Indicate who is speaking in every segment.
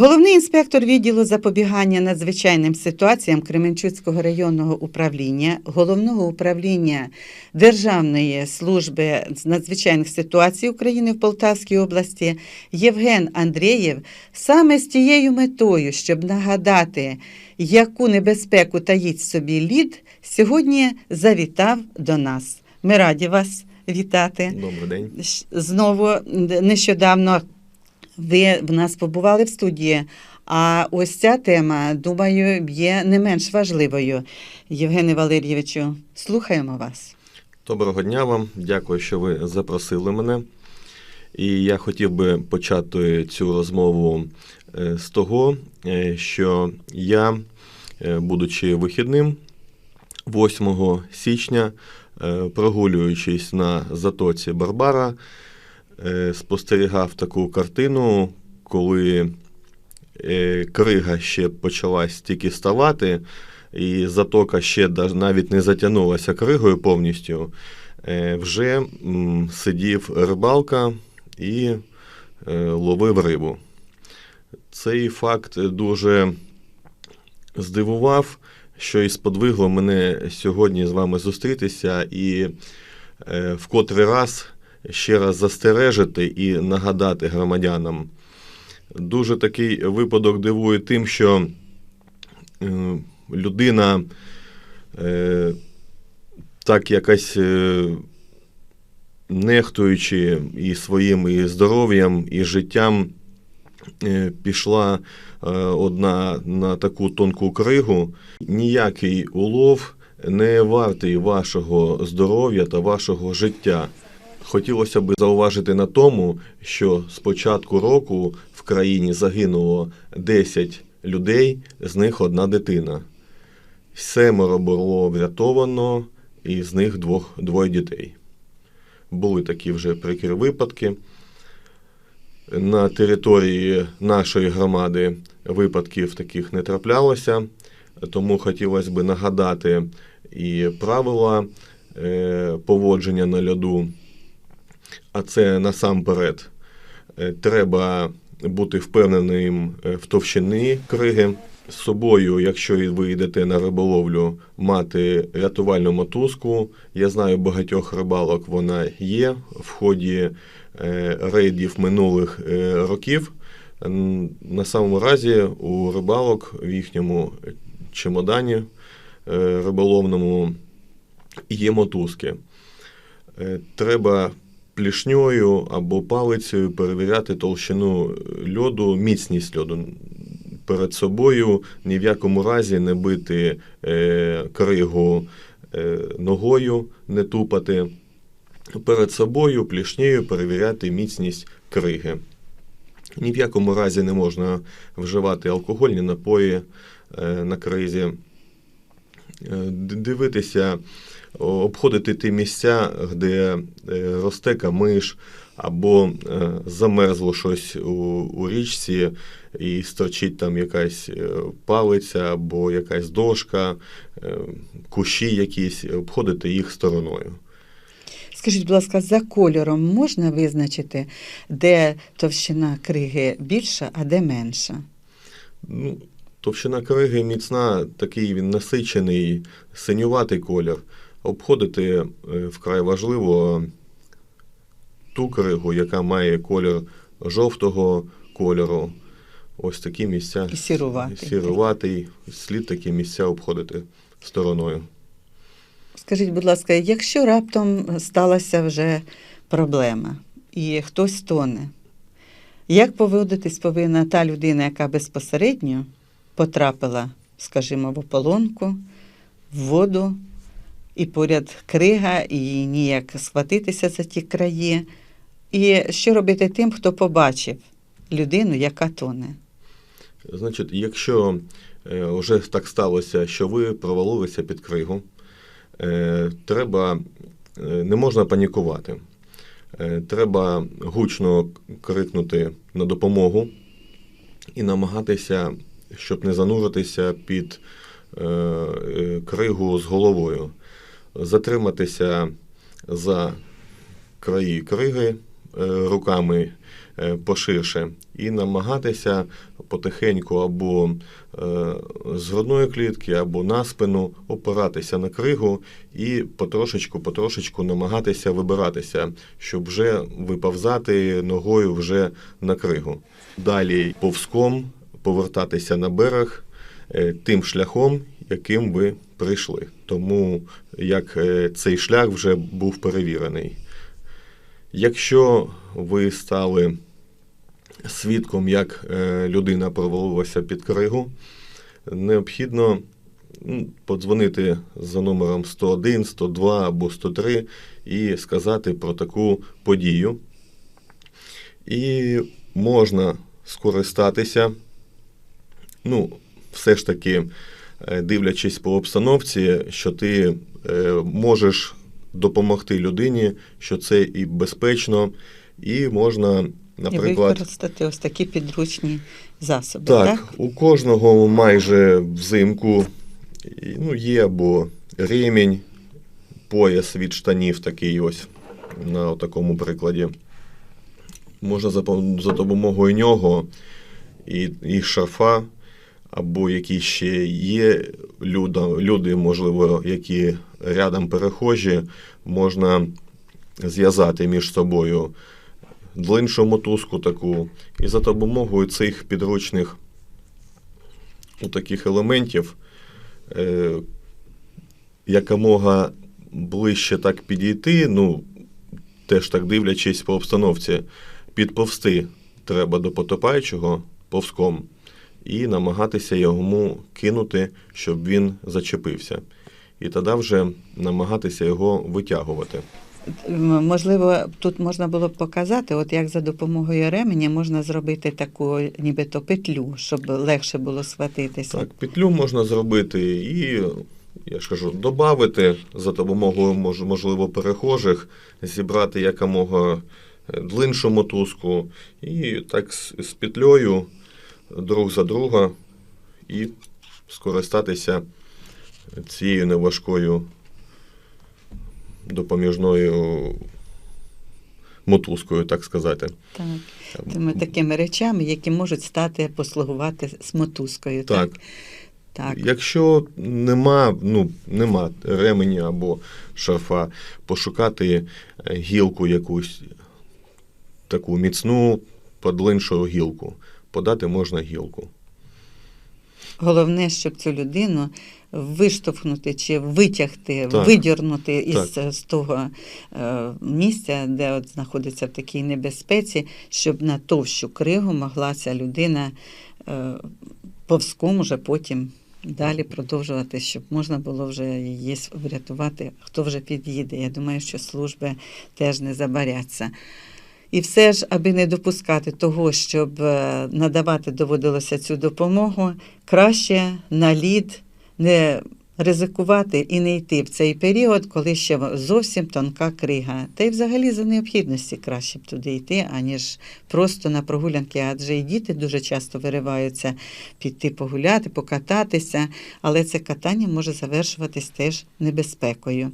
Speaker 1: Головний інспектор відділу запобігання надзвичайним ситуаціям Кременчуцького районного управління, головного управління Державної служби з надзвичайних ситуацій України в Полтавській області Євген Андрієв саме з тією метою, щоб нагадати, яку небезпеку таїть собі лід, сьогодні завітав до нас. Ми раді вас вітати.
Speaker 2: Добрий день.
Speaker 1: Знову нещодавно ви в нас побували в студії. А ось ця тема, думаю, є не менш важливою. Євгене Валерійовичу, слухаємо вас.
Speaker 2: Доброго дня вам. Дякую, що ви запросили мене. І я хотів би почати цю розмову е, з того, е, що я, е, будучи вихідним, 8 січня, прогулюючись на затоці Барбара, спостерігав таку картину, коли е, крига ще почалась тільки ставати, і затока ще навіть не затягнулася кригою повністю. Е, Вже сидів рибалка і е, ловив рибу. Цей факт дуже здивував, що і сподвигло мене сьогодні з вами зустрітися і е, в котрий раз ще раз застережити і нагадати громадянам. Дуже такий випадок дивує тим, що е, людина е, так якось е, нехтуючи і своїм і здоров'ям, і життям, пішла одна на таку тонку кригу. Ніякий улов не вартий вашого здоров'я та вашого життя. Хотілося б зауважити на тому, що з початку року в країні загинуло 10 людей, з них одна дитина. Семеро було врятовано, і з них двох, двоє дітей. Були такі вже прикрі випадки. На території нашої громади випадків таких не траплялося, тому хотілося б нагадати і правила е, поводження на льоду. А це насамперед е, треба бути впевненим е, в товщині криги. З собою, якщо ви йдете на риболовлю, мати рятувальну мотузку. Я знаю багатьох рибалок вона є в ході е, рейдів минулих років. На самому разі у рибалок в їхньому чемодані риболовному є мотузки. Треба плішньою або палицею перевіряти толщину льоду, міцність льоду. Перед собою ні в якому разі не бити е, кригу е, ногою, не тупати. Перед собою плішнею перевіряти міцність криги. Ні в якому разі не можна вживати алкогольні напої е, на кризі. Е, Дивитися, обходити ті місця, де е, росте камиш, або е, замерзло щось у, у річці, і сторчить там якась е, палиця або якась дошка, кущі якісь, обходити їх стороною.
Speaker 1: Скажіть, будь ласка, за кольором можна визначити, де товщина криги більша, а де менша?
Speaker 2: Ну, товщина криги міцна, такий він насичений, синюватий колір. Обходити е, вкрай важливо ту кригу, яка має колір жовтого кольору. Ось такі місця.
Speaker 1: І сіруватий.
Speaker 2: Сіруватий. Слід такі місця обходити стороною.
Speaker 1: Скажіть, будь ласка, якщо раптом сталася вже проблема і хтось тоне, як поводитись повинна та людина, яка безпосередньо потрапила, скажімо, в ополонку, в воду, і поряд крига, і ніяк схватитися за ті краї? І що робити тим, хто побачив людину, яка тоне?
Speaker 2: Значить, якщо е, вже так сталося, що ви провалилися під кригу, е, треба, е, не можна панікувати. Треба гучно крикнути на допомогу і намагатися, щоб не зануритися під кригу з головою, затриматися за краї криги, руками е, поширше і намагатися потихеньку або е, з грудної клітки, або на спину опиратися на кригу і потрошечку, потрошечку намагатися вибиратися, щоб вже виповзати ногою вже на кригу. Далі повзком повертатися на берег е, тим шляхом, яким ви прийшли. Тому як е, цей шлях вже був перевірений. Якщо ви стали свідком, як е, людина провалилася під кригу, необхідно подзвонити за номером 101, 102 або 103 і сказати про таку подію. І можна скористатися, ну, все ж таки, дивлячись по обстановці, що ти е, можеш допомогти людині, що це і безпечно, і можна,
Speaker 1: І
Speaker 2: наприклад,
Speaker 1: використати ось такі підручні засоби.
Speaker 2: так,
Speaker 1: Так?
Speaker 2: у кожного майже взимку ну, є або ремінь, пояс від штанів такий ось на такому прикладі. Можна за, за допомогою нього і, і шарфа, або які ще є люда, люди, можливо, які рядом перехожі, можна зв'язати між собою длиншу мотузку таку, і за допомогою цих підручних таких елементів е, якомога ближче так підійти, ну, теж так дивлячись по обстановці, підповзти треба до потопаючого повзком і намагатися йому кинути, щоб він зачепився. І тоді вже намагатися його витягувати.
Speaker 1: Можливо, тут можна було б показати, от як за допомогою ременя можна зробити таку нібито петлю, щоб легше було схватитися.
Speaker 2: Так, петлю можна зробити і, я ж кажу, додати за допомогою, мож- можливо, перехожих, зібрати якомога е, длиншу мотузку і так з, з петлею друг за друга і скористатися цією неважкою допоміжною мотузкою, так сказати.
Speaker 1: Так. Тими такими речами, які можуть стати послугувати з мотузкою. Так.
Speaker 2: Так.
Speaker 1: так.
Speaker 2: Якщо нема, ну, нема ременя або шарфа, пошукати е, гілку якусь таку міцну, подлиншу гілку. Подати можна гілку.
Speaker 1: Головне, щоб цю людину виштовхнути чи витягти,
Speaker 2: Так.
Speaker 1: видірнути із
Speaker 2: Так.
Speaker 1: з того е, місця, де от знаходиться в такій небезпеці, щоб на товщу кригу могла ця людина е, повзком уже потім далі продовжувати, щоб можна було вже її врятувати, хто вже під'їде. Я думаю, що служби теж не забаряться. І все ж, аби не допускати того, щоб е, надавати доводилося цю допомогу, краще на лід не ризикувати і не йти в цей період, коли ще зовсім тонка крига. Та й взагалі за необхідності краще б туди йти, аніж просто на прогулянки, адже і діти дуже часто вириваються піти погуляти, покататися, але це катання може завершуватись теж небезпекою.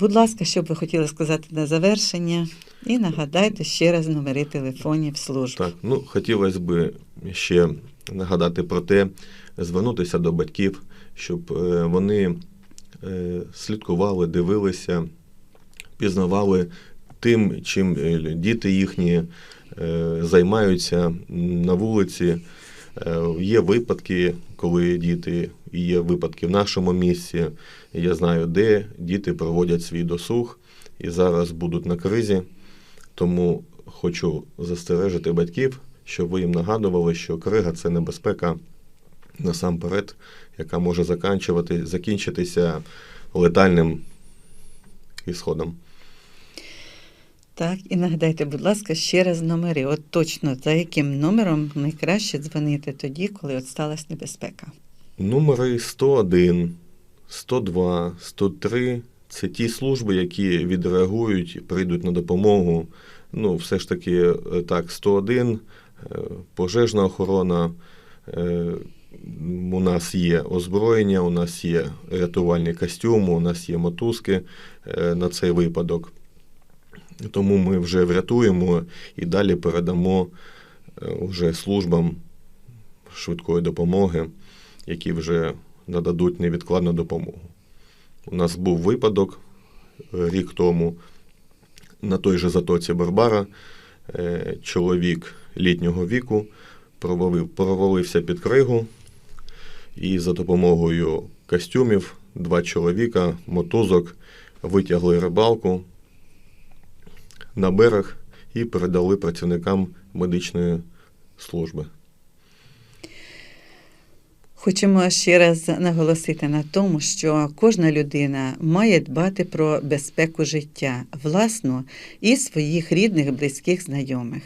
Speaker 1: Будь ласка, що б ви хотіли сказати на завершення? І нагадайте ще раз номери телефонів служб.
Speaker 2: Так, ну хотілося б ще нагадати про те, звернутися до батьків, щоб е, вони е, слідкували, дивилися, пізнавали тим, чим е, діти їхні займаються на вулиці. Є випадки, коли діти, і є випадки в нашому місці. Я знаю, де діти проводять свій досуг і зараз будуть на кризі. Тому хочу застережити батьків, щоб ви їм нагадували, що крига це небезпека насамперед, яка може закінчитися летальним ісходом.
Speaker 1: Так, і нагадайте, будь ласка, ще раз номери. От точно за яким номером найкраще дзвонити тоді, коли от сталася небезпека.
Speaker 2: Номери 101, 102, 103 це ті служби, які відреагують, прийдуть на допомогу. Ну, все ж таки, е, так, 101, е, пожежна охорона. е, У нас є озброєння, у нас є рятувальні костюми, у нас є мотузки на цей випадок. Тому ми вже врятуємо і далі передамо е, вже службам швидкої допомоги, які вже нададуть невідкладну допомогу. У нас був випадок е, рік тому на той же затоці Барбара. е, Чоловік літнього віку провалив, провалився під кригу, і за допомогою костюмів два чоловіка, мотузок, витягли рибалку на берег і передали працівникам медичної служби.
Speaker 1: Хочемо ще раз наголосити на тому, що кожна людина має дбати про безпеку життя власну і своїх рідних, близьких, знайомих.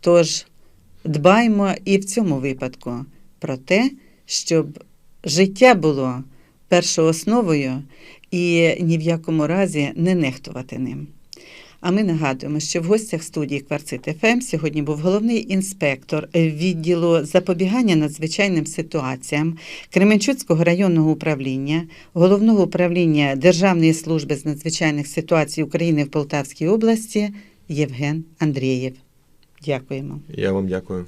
Speaker 1: Тож дбаймо і в цьому випадку про те, щоб життя було першоосновою і ні в якому разі не нехтувати ним. А ми нагадуємо, що в гостях студії Кварцит ФМ сьогодні був головний інспектор відділу запобігання надзвичайним ситуаціям Кременчуцького районного управління, головного управління Державної служби з надзвичайних ситуацій України в Полтавській області Євген Андрієв. Дякуємо.
Speaker 2: Я вам дякую.